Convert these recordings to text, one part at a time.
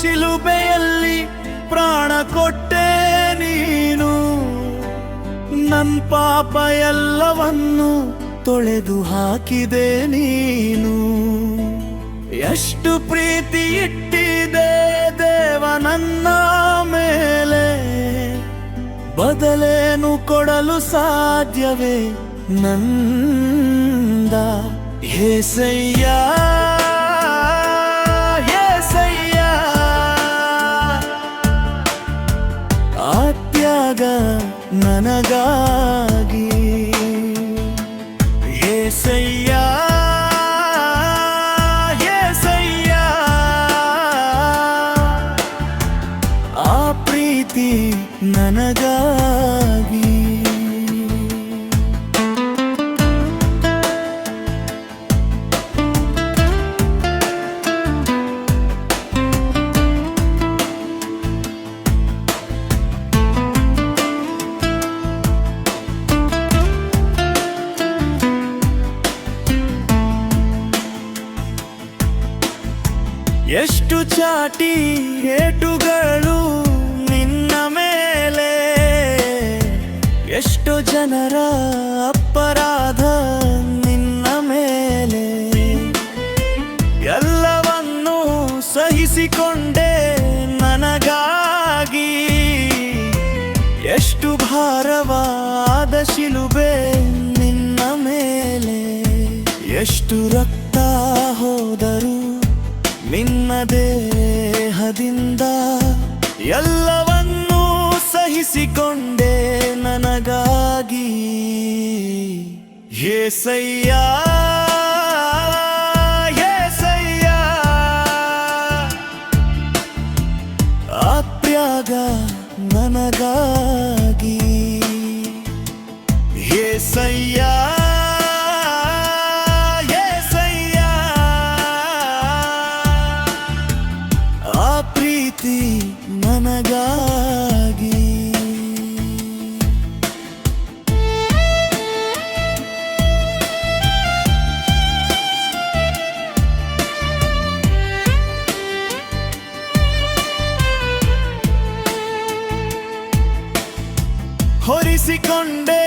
ಶಿಲುಬೆಯಲ್ಲಿ ಪ್ರಾಣ ಕೊಟ್ಟೆ ನೀನು. ನನ್ ಪಾಪ ಎಲ್ಲವನ್ನು ತೊಳೆದು ಹಾಕಿದೆ ನೀನು. ಎಷ್ಟು ಪ್ರೀತಿ ಇಟ್ಟಿದೆ ದೇವ ನನ್ನ ಮೇಲೆ. ಬದಲೇನು ಕೊಡಲು ಸಾಧ್ಯವೇ ನಂದ? ಹೇಸಯ್ಯ ಆತ್ಯಾಗ ನನಗಾಗಿ ಹೇಸಯ್ಯ ಹೇಸಯ್ಯ ಆ ಪ್ರೀತಿ ನನಗಾಗಿ ಎಷ್ಟು ಚಾಟಿ ಏಟುಗಳು ನಿನ್ನ ಮೇಲೆ? ಎಷ್ಟು ಜನರ ಅಪರಾಧ ನಿನ್ನ ಮೇಲೆ? ಎಲ್ಲವನ್ನು ಸಹಿಸಿಕೊಂಡೆ ನನಗಾಗಿ. ಎಷ್ಟು ಭಾರವಾದ ಶಿಲುಬೆ ನಿನ್ನ ಮೇಲೆ? ಎಷ್ಟು ರಕ್ತ ನಿನ್ನ ದೇಹದಿಂದ ಎಲ್ಲವನ್ನೂ ಸಹಿಸಿಕೊಂಡೆ ನನಗಾಗಿ. ಏಸಯ್ಯ. ನನಗಾಗಿ. ಹೊರಿಸಿಕೊಂಡೆ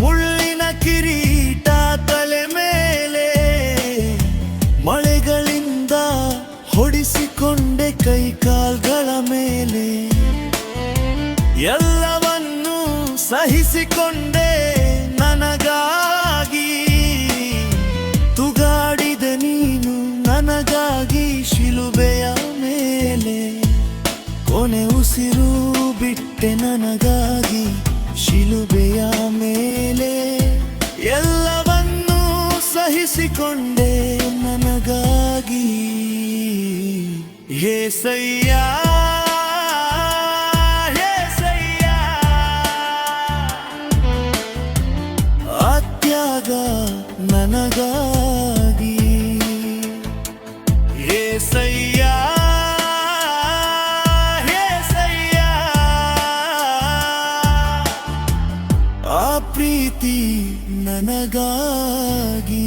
ಮುಳ್ಳಿನ ಕಿರೀಟ ತಲೆ ಮೇಲೆ. ಮಳೆಗಳಿಂದ ಹೊಡಿಸಿಕೊಂಡೆ ಕೈ ಸಹಿಸಿಕೊಂಡೆ ನನಗಾಗಿ. ತುಗಾಡಿದ ನೀನು ನನಗಾಗಿ ಶಿಲುಬೆಯ ಮೇಲೆ. ಕೊನೆ ಉಸಿರು ಬಿಟ್ಟೆ ನನಗಾಗಿ ಶಿಲುಬೆಯ ಮೇಲೆ. ಎಲ್ಲವನ್ನೂ ಸಹಿಸಿಕೊಂಡೆ ನನಗಾಗಿ. ಹೇ ಏಸಯ್ಯ. ಅತ್ಯಾಗ ನನಗಾಗಿ ಏಸಯ್ಯ ಏಸಯ್ಯ ಆ ಪ್ರೀತಿ ನನಗಾಗಿ